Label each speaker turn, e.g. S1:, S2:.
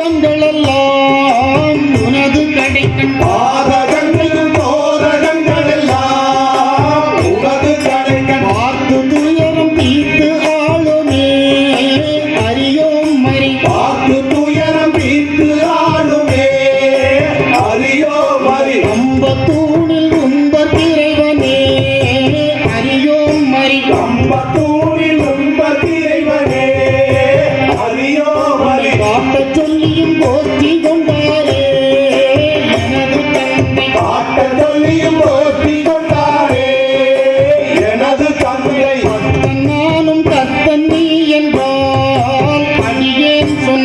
S1: பாதகங்கள் எல்லாம் உனது கடைக்கண்
S2: பாதகங்கள் தோதகங்கள் எல்லாம் உனது கடைக்கண்
S1: பார்த்து துயரம் தீர்த்து ஆளுமே அறியோம் மறி.
S2: பார்த்து துயரம் தீர்த்து ஆளுமே
S1: அறியோம் மறி. அம்பத்தூர்